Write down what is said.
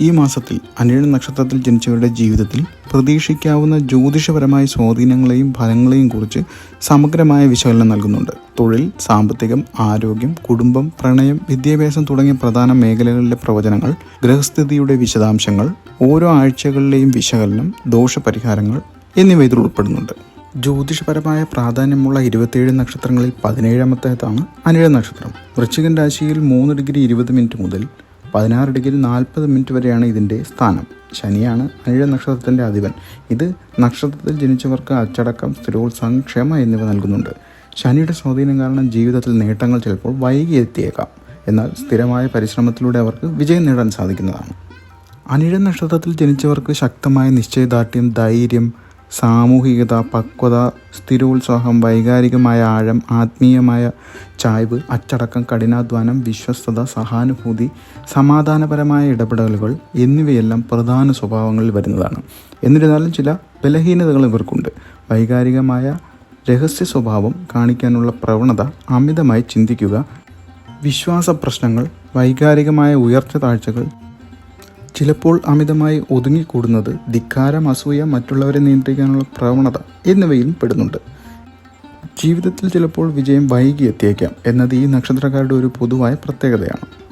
ഈ മാസത്തിൽ അനിഴ നക്ഷത്രത്തിൽ ജനിച്ചവരുടെ ജീവിതത്തിൽ പ്രതീക്ഷിക്കാവുന്ന ജ്യോതിഷപരമായ സ്വാധീനങ്ങളെയും ഫലങ്ങളെയും കുറിച്ച് സമഗ്രമായ വിശകലനം നൽകുന്നുണ്ട്. തൊഴിൽ സാമ്പത്തികം ആരോഗ്യം കുടുംബം പ്രണയം വിദ്യാഭ്യാസം തുടങ്ങിയ പ്രധാന മേഖലകളിലെ പ്രവചനങ്ങൾ ഗ്രഹസ്ഥിതിയുടെ വിശദാംശങ്ങൾ ഓരോ ആഴ്ചകളിലെയും വിശകലനം ദോഷപരിഹാരങ്ങൾ എന്നിവ ഇതിൽ ഉൾപ്പെടുന്നുണ്ട്. ജ്യോതിഷപരമായ പ്രാധാന്യമുള്ള ഇരുപത്തിയേഴ് നക്ഷത്രങ്ങളിൽ പതിനേഴാമത്തേതാണ് അനിഴ നക്ഷത്രം. വൃശ്ചികൻ രാശിയിൽ മൂന്ന് ഡിഗ്രി ഇരുപത് മിനിറ്റ് മുതൽ പതിനാറ് ഡിഗ്രി നാൽപ്പത് മിനിറ്റ് വരെയാണ് ഇതിന്റെ സ്ഥാനം. ശനിയാണ് അനിഴ നക്ഷത്രത്തിന്റെ അധിപൻ. ഇത് നക്ഷത്രത്തിൽ ജനിച്ചവർക്ക് അച്ചടക്കം സ്ഥിരോത്സാഹം ക്ഷമ എന്നിവ നൽകുന്നുണ്ട്. ശനിയുടെ സ്വാധീനം കാരണം ജീവിതത്തിൽ നേട്ടങ്ങൾ ചിലപ്പോൾ വൈകി എത്തിയേക്കാം. എന്നാൽ സ്ഥിരമായ പരിശ്രമത്തിലൂടെ അവർക്ക് വിജയം നേടാൻ സാധിക്കുന്നതാണ്. അനിഴ നക്ഷത്രത്തിൽ ജനിച്ചവർക്ക് ശക്തമായ നിശ്ചയദാർഢ്യം ധൈര്യം സാമൂഹികത പക്വത സ്ഥിരോത്സാഹം വൈകാരികമായ ആഴം ആത്മീയമായ ചായ്വ് അച്ചടക്കം കഠിനാധ്വാനം വിശ്വസ്തത സഹാനുഭൂതി സമാധാനപരമായ ഇടപെടലുകൾ എന്നിവയെല്ലാം പ്രധാന സ്വഭാവങ്ങളിൽ വരുന്നതാണ്. എന്നിരുന്നാലും ചില ബലഹീനതകൾ ഇവർക്കുണ്ട്. വൈകാരികമായ രഹസ്യ സ്വഭാവം കാണിക്കാനുള്ള പ്രവണത അമിതമായി ചിന്തിക്കുക വിശ്വാസ പ്രശ്നങ്ങൾ വൈകാരികമായ ഉയർച്ച താഴ്ചകൾ ചിലപ്പോൾ അമിതമായി ഒതുങ്ങിക്കൂടുന്നത് ധിക്കാരം അസൂയ മറ്റുള്ളവരെ നിയന്ത്രിക്കാനുള്ള പ്രവണത എന്നിവയിലും പെടുന്നുണ്ട്. ജീവിതത്തിൽ ചിലപ്പോൾ വിജയം വൈകി എത്തിയേക്കാം എന്നത് ഈ നക്ഷത്രക്കാരുടെ ഒരു പൊതുവായ പ്രത്യേകതയാണ്.